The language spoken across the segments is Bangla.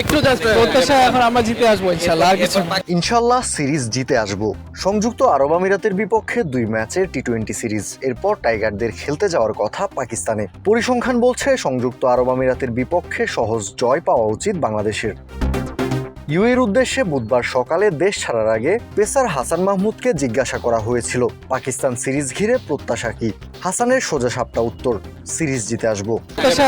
একটু প্রত্যাশা এখন আমরা জিতে আসব ইনশাল্লাহ আর কিছু ইনশাল্লাহ সিরিজ জিতে আসব। সংযুক্ত আরব আমিরাতের বিপক্ষে দুই ম্যাচের টি টোয়েন্টি সিরিজ। এরপর টাইগারদের খেলতে যাওয়ার কথা পাকিস্তানে। পরিসংখ্যান বলছে সংযুক্ত আরব আমিরাতের বিপক্ষে সহজ জয় পাওয়া উচিত বাংলাদেশের। ইউএর উদ্দেশ্যে বুধবার সকালে দেশ ছাড়ার আগে পেসার হাসান মাহমুদকে জিজ্ঞাসা করা হয়েছিল পাকিস্তান সিরিজ ঘিরে প্রত্যাশা কি? হাসানের সোজা সাপটা উত্তর সিরিজ জিতে আসব।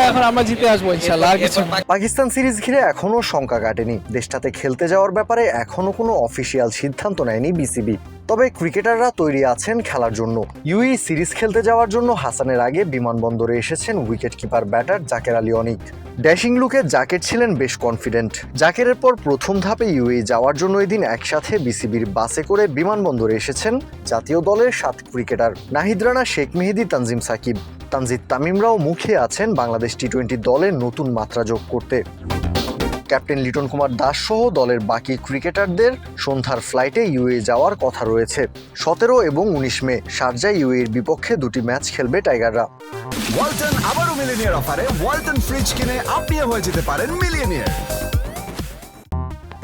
এখন আমরা জিতে আসব ইনশাল্লাহ আর কিছু পাকিস্তান সিরিজ ঘিরে এখনও শঙ্কা কাটেনি। দেশটাতে খেলতে যাওয়ার ব্যাপারে এখনও কোনো অফিসিয়াল সিদ্ধান্ত নেয়নি বিসিবি। তবে ক্রিকেটাররা তৈরি আছেন খেলার জন্য। ইউই সিরিজ খেলতে যাওয়ার জন্য হাসানের আগে বিমানবন্দরে এসেছেন wicket keeper batter Jaker Ali Anik. Dashing লুকে জাকের ছিলেন বেশ কনফিডেন্ট। জাকেরের পর প্রথম ধাপে ইউএই যাওয়ার জন্য এদিন একসাথে বিসিবির বাসে করে বিমানবন্দরে এসেছেন জাতীয় দলের সাত ক্রিকেটার। নাহিদ রানা শেখ মেহেদি তানজিম সাকিব, তানজিদ তামিমরাও মুখে আছেন বাংলাদেশ টি টোয়েন্টি দলের নতুন মাত্রা যোগ করতে। ক্যাপ্টেন লিটন কুমার দাস সহ দলের বাকি ক্রিকেটারদের সন্ধ্যার ফ্লাইটে ইউএ যাওয়ার কথা রয়েছে। সতেরো এবং উনিশ মে শারজা ইউএর বিপক্ষে দুটি ম্যাচ খেলবে টাইগাররা। ওয়ালটন আবারও মিলিনিয়ার অফারে, ওয়ালটন ফ্রিজ কিনে আপনিও হয়ে যেতে পারেন মিলিয়নিয়ার।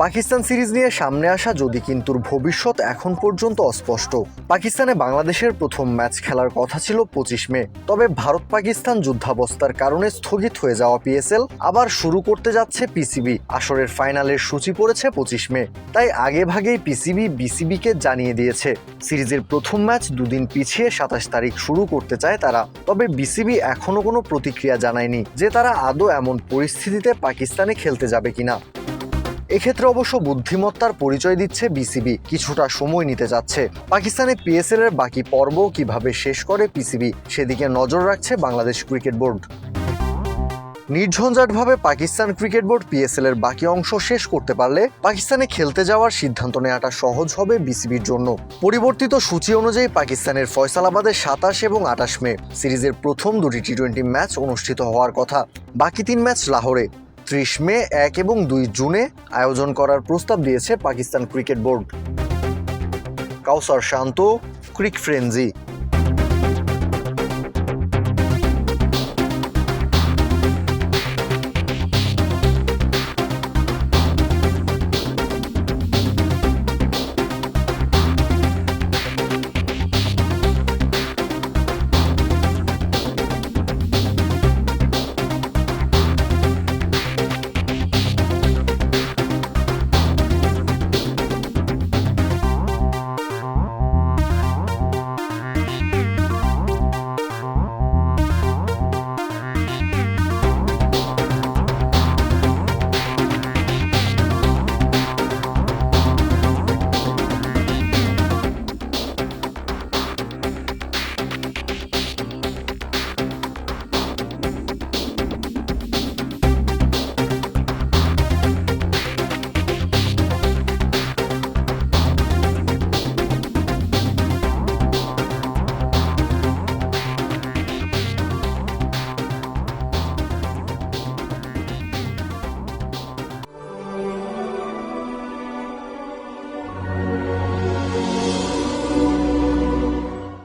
পাকিস্তান সিরিজ নিয়ে সামনে আসা যদি কিন্তুর ভবিষ্যৎ এখন পর্যন্ত অস্পষ্ট। পাকিস্তানে বাংলাদেশের প্রথম ম্যাচ খেলার কথা ছিল পঁচিশ মে। তবে ভারত পাকিস্তান যুদ্ধাবস্থার কারণে স্থগিত হয়ে যাওয়া পিএসএল আবার শুরু করতে যাচ্ছে পিসিবি। আসরের ফাইনালের সূচি পড়েছে পঁচিশ মে। তাই আগে ভাগেই পিসিবি বিসিবিকে জানিয়ে দিয়েছে। সিরিজের প্রথম ম্যাচ দুদিন পিছিয়ে সাতাশ তারিখ শুরু করতে চায় তারা। তবে বিসিবি এখনও কোনো প্রতিক্রিয়া জানায়নি যে তারা আদৌ এমন পরিস্থিতিতে পাকিস্তানে খেলতে যাবে কিনা। এক্ষেত্রে অবশ্য বুদ্ধিমত্তার পরিচয় দিচ্ছে বিসিবি, কিছুটা সময় নিতে যাচ্ছে। পাকিস্তানে পিএসএল এর বাকি পর্ব কীভাবে শেষ করে পিসিবি সেদিকে নজর রাখছে বাংলাদেশ ক্রিকেট বোর্ড। নির্ঝঞ্ঝাটভাবে পাকিস্তান ক্রিকেট বোর্ড পিএসএল এর বাকি অংশ শেষ করতে পারলে পাকিস্তানে খেলতে যাওয়ার সিদ্ধান্ত নেওয়াটা সহজ হবে বিসিবির জন্য। পরিবর্তিত সূচি অনুযায়ী পাকিস্তানের ফয়সালাবাদে সাতাশ এবং আঠাশ মে সিরিজের প্রথম দুটি টি টোয়েন্টি ম্যাচ অনুষ্ঠিত হওয়ার কথা। বাকি তিন ম্যাচ লাহোরে। ত্রিশ মে এক এবং দুই জুনে আয়োজন করার প্রস্তাব দিয়েছে Pakistan cricket board. Kawsar Shanto, Cric Frenzy